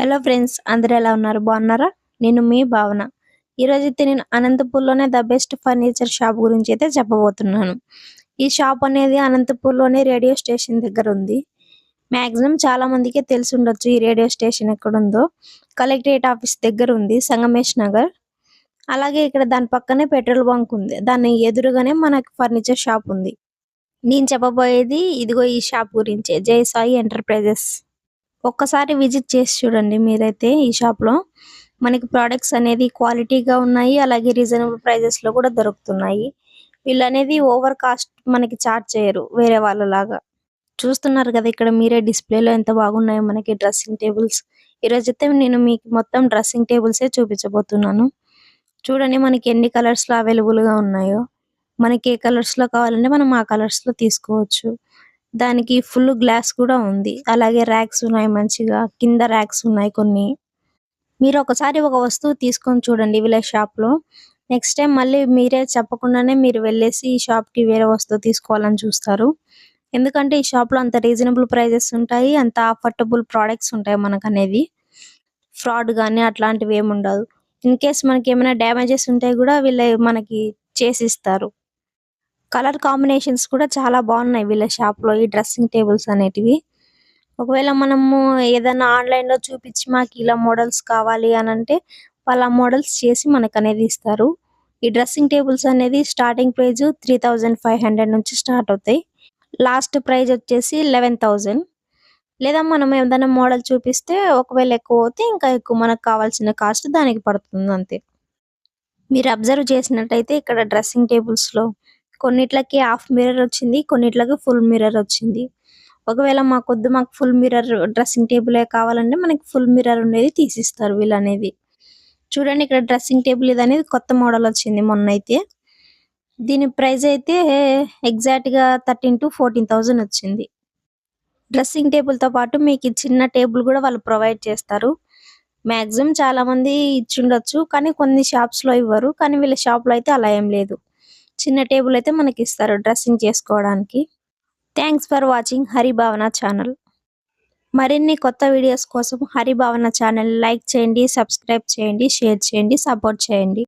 Hello friends అందరూ ఎలా ఉన్నారు? బాగున్నారా? నేను మీ భావన. ఈరోజు అయితే నేను అనంతపూర్లోనే ద బెస్ట్ ఫర్నిచర్ షాప్ గురించి అయితే చెప్పబోతున్నాను. ఈ షాప్ అనేది అనంతపూర్లోనే రేడియో స్టేషన్ దగ్గర ఉంది. మాక్సిమం చాలా మందికి తెలిసి ఉండొచ్చు ఈ రేడియో స్టేషన్ ఎక్కడ ఉందో. కలెక్టరేట్ ఆఫీస్ దగ్గర ఉంది సంగమేష్ నగర్. అలాగే ఇక్కడ దాని పక్కనే పెట్రోల్ బంక్ ఉంది. దాని ఎదురుగానే మనకి ఫర్నిచర్ షాప్ ఉంది. నేను చెప్పబోయేది ఇదిగో ఈ షాప్ గురించే. జై సాయి ఎంటర్ప్రైజెస్. ఒక్కసారి విజిట్ చేసి చూడండి మీరైతే ఈ షాప్లో. మనకి ప్రోడక్ట్స్ అనేది క్వాలిటీగా ఉన్నాయి అలాగే రీజనబుల్ ప్రైజెస్లో కూడా దొరుకుతున్నాయి. వీళ్ళు అనేది ఓవర్ కాస్ట్ మనకి చార్జ్ చేయరు వేరే వాళ్ళలాగా. చూస్తున్నారు కదా ఇక్కడ మీరే డిస్ప్లేలో ఎంత బాగున్నాయో మనకి డ్రెస్సింగ్ టేబుల్స్. ఈరోజు అయితే నేను మీకు మొత్తం డ్రెస్సింగ్ టేబుల్సే చూపించబోతున్నాను. చూడండి మనకి ఎన్ని కలర్స్లో అవైలబుల్గా ఉన్నాయో. మనకి ఏ కలర్స్లో కావాలంటే మనం ఆ కలర్స్లో తీసుకోవచ్చు. దానికి ఫుల్ గ్లాస్ కూడా ఉంది. అలాగే ర్యాక్స్ ఉన్నాయి మంచిగా. కింద ర్యాక్స్ ఉన్నాయి కొన్ని. మీరు ఒకసారి ఒక వస్తువు తీసుకొని చూడండి వీళ్ళ షాప్లో. నెక్స్ట్ టైం మళ్ళీ మీరే చెప్పకుండానే మీరు వెళ్ళేసి ఈ షాప్కి వేరే వస్తువు తీసుకోవాలని చూస్తారు. ఎందుకంటే ఈ షాప్లో అంత రీజనబుల్ ప్రైజెస్ ఉంటాయి అంత అఫర్టబుల్ ప్రోడక్ట్స్ ఉంటాయి మనకు అనేది ఫ్రాడ్ కానీ అట్లాంటివి ఏమి ఉండదు ఇన్ కేస్ మనకి ఏమైనా డ్యామేజెస్ ఉంటే కూడా వీళ్ళు మనకి చేసిస్తారు. కలర్ కాంబినేషన్స్ కూడా చాలా బాగున్నాయి వీళ్ళ షాప్లో ఈ డ్రెస్సింగ్ టేబుల్స్ అనేటివి. ఒకవేళ మనము ఏదైనా ఆన్లైన్లో చూపించి మాకు ఇలా మోడల్స్ కావాలి అని అంటే వాళ్ళ మోడల్స్ చేసి మనకు అనేది ఇస్తారు. ఈ డ్రెస్సింగ్ టేబుల్స్ అనేది starting price three thousand five hundred నుంచి స్టార్ట్ అవుతాయి. లాస్ట్ ప్రైస్ వచ్చేసి లెవెన్ థౌజండ్. లేదా మనం ఏదైనా మోడల్ చూపిస్తే ఒకవేళ ఎక్కువ అవుతే ఇంకా ఎక్కువ మనకు కావాల్సిన కాస్ట్ దానికి పడుతుంది అంతే. మీరు అబ్జర్వ్ చేసినట్టయితే ఇక్కడ డ్రెస్సింగ్ టేబుల్స్లో కొన్నిట్లకి హాఫ్ మిర్రర్ వచ్చింది కొన్నిట్లకి ఫుల్ మిర్రర్ వచ్చింది. ఒకవేళ మాకొద్దు మాకు ఫుల్ మిర్రర్ డ్రెస్సింగ్ టేబుల్ కావాలంటే మనకి ఫుల్ మిర్రర్ ఉండేది తీసిస్తారు వీళ్ళు అనేది చూడండి ఇక్కడ డ్రెస్సింగ్ టేబుల్ ఇది అనేది కొత్త మోడల్ వచ్చింది మొన్న అయితే దీని ప్రైస్ అయితే ఎగ్జాక్ట్గా థర్టీన్ టు ఫోర్టీన్ థౌజండ్ వచ్చింది. డ్రెస్సింగ్ టేబుల్తో పాటు మీకు చిన్న టేబుల్ కూడా వాళ్ళు ప్రొవైడ్ చేస్తారు. మాక్సిమం చాలా మంది ఇచ్చిండొచ్చు కానీ కొన్ని షాప్స్లో ఇవ్వరు కానీ వీళ్ళ షాప్లో అయితే అలా ఏం లేదు. చిన్న టేబుల్ అయితే మనకి ఇస్తారు డ్రెస్సింగ్ చేసుకోవడానికి. Thanks for watching Haribhavana channel. మరిన్ని కొత్త వీడియోస్ కోసం హరిభావన ఛానల్ లైక్ చేయండి సబ్స్క్రైబ్ చేయండి షేర్ చేయండి సపోర్ట్ చేయండి.